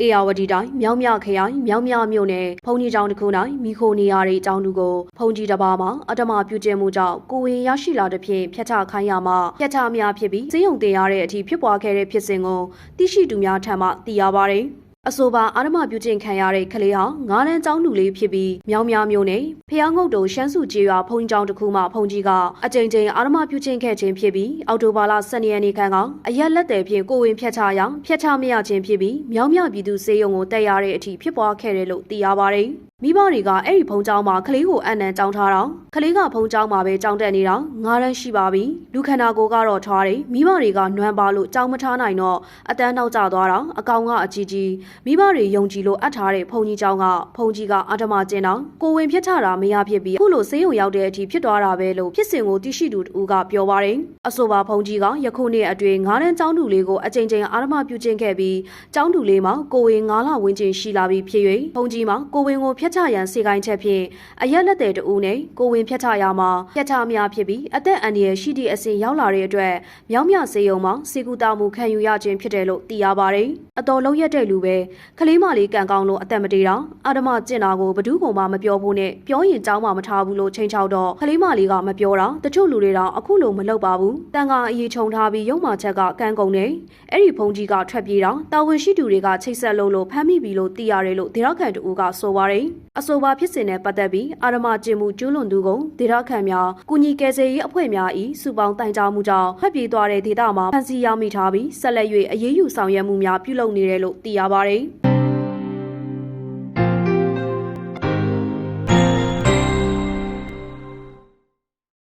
အေယာဝတီတိုင်းမြောင်းမြခရိုင်မြောင်းမြမြို့နယ်ဖုန်ကြီးကျောင်းတစ်ခု၌မိခိုနေရတဲ့အကြောင်းသူကိုဖုန်ကြီးတစ်ပါးမှာအတ္တမပြုကျင့်မှုကြောင့်ကိုဝင်ရရှိလာတဲ့ဖြင့်ဖျက်ချခိုင်းရမှဖျက်ချအများဖြစ်ပြီးစေယုံတင်ရတဲ့အထိဖြစ်ပွားခဲ့တဲ့ဖြစ်စဉ်ကိုသိရှိသူများထံမှသိရပါတယ်။ အဆိုပါအာရမပြုကျင့်ခံရတဲ့ကလေးဟာငားလန်းကျောင်းလူလေးဖြစ်ပြီးမြောင်းမြမျိုးနဲ့ဖျားငုတ်တုံရှမ်းစုကျေးရွာဖုန်ကျောင်းတစ်ခုမှဖုန်ကြီးကအကြိမ်ကြိမ်အာရမပြုကျင့်ခဲ့ခြင်းဖြစ်ပြီးအော်တိုဘာလ12ရက်နေ့ခန့်ကအရက်လက်တယ်ဖြင့်ကိုဝင်ဖျက်ချရာဖျက်ချမရခြင်းဖြစ်ပြီးမြောင်းမြပြည်သူစေယုံကိုတက်ရတဲ့အထိဖြစ်ပွားခဲ့တယ်လို့သိရပါတယ်။ မိဘတွေကအဲ့ဒီဖုန်းကြောင်းမှာကလေးကိုအံ့နံကြောင်းထားတော့ကလေးကဖုန်းကြောင်းမှာပဲကြောင်းတက်နေတော့ငါးတန်းရှိပါပြီလူခန္ဓာကိုယ်ကတော့ထွားတယ်မိဘတွေကနွမ်းပါလို့ကြောင်းမထားနိုင်တော့အတန်းနောက်ကျသွားတော့အကောင်ကအကြီးကြီးမိဘတွေယုံကြည်လို့အပ်ထားတဲ့ဖုန်းကြီးကြောင်းကဖုန်းကြီးကအဓမ္မကျင်းတော့ကိုဝင်ဖြစ်ထတာမရဖြစ်ပြီး လိုဆေးရုံရောက်တဲ့အထိဖြစ်သွားတာပဲလို့ဖြစ်စဉ်ကိုသိရှိသူတူကပြောပါတယ်အဆိုပါဖုံကြီးကယခုနှစ်အတွင်းငားရမ်းကျောင်းတူလေးကိုအကြိမ်ကြိမ်အာရမပြုကျင့်ခဲ့ပြီးကျောင်းတူလေးမှာကိုဝင်ငားလာဝင်ကျင်ရှိလာပြီးဖြစ်၍ဖုံကြီးမှာကိုဝင်ကိုဖျက်ချရန်စေကိုင်းချက်ဖြင့်အရက်လက်တဲ့တူနဲ့ကိုဝင်ဖျက်ချရမှာဖျက်ချမရဖြစ်ပြီးအသက်အန္တရာယ်ရှိသည့်အစဉ်ရောက်လာတဲ့အတွက်မြောင်းမြစေယုံမှာစေကူတာမှုခံယူရခြင်းဖြစ်တယ်လို့သိရပါတယ်။အတော်လုံးရက်တဲ့လူပဲကလေးမလေးကန်ကောင်းလို့အသက်မတေတာအာဓမကျင့်တာကိုဘဒုကုံမှမပြောဘူးနဲ့ပြောရင်ကြောင်းမှမထားဘူးလို့ချိန်ချောက်တော့ကလေးမလေးကမပြောတာတချို့လူတွေတော့အခုလိုမလုပ်ပါဘူး။တန်ကအရေးခြုံထားပြီးရုံမာချက်ကကန်ကုန်နေအဲ့ဒီဖုန်ကြီးကထွက်ပြေးတာတာဝန်ရှိသူတွေကချိတ်ဆက်လုံးလို့ဖမ်းမိပြီလို့သိရတယ်လို့ဒေရခံတူကဆိုပါတယ်။အဆိုပါဖြစ်စဉ်နဲ့ပတ်သက်ပြီးအာရမကျင်းမှုကျူးလွန်သူကိုဒေရခံများကုညီကယ်ဆယ်ရေးအဖွဲ့များဤစုပေါင်းတိုင်ကြားမှုကြောင့်ဖက်ပြေးသွားတဲ့ဒေသမှာဖမ်းဆီးရမိထားပြီးဆက်လက်၍အရေးယူဆောင်ရွက်မှုများပြုလုပ်နေတယ်လို့သိရပါတယ်။